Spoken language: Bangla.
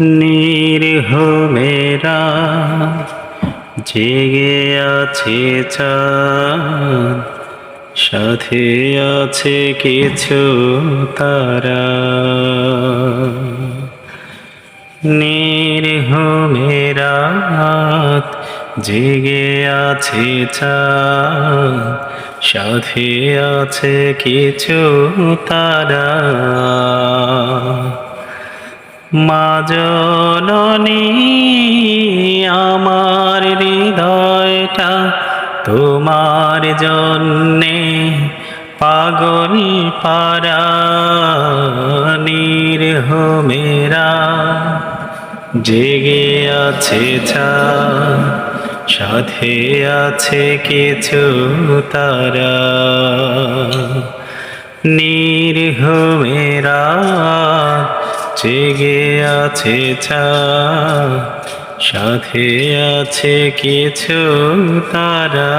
নিরীহ মেরা জেগে আছে সাথে আছে কিছু তারা। নিরীহ মেরা জেগে আছে সাথে আছে কিছু তারা। মা জননী, আমার হৃদয়টা তোমার জন্যে পাগল পারা নিরহ জেগে আছে ছা, সাথে আছে কিছু তারা। নিরহ মেরা জেগে আছে সাথে আছে কিছু তারা।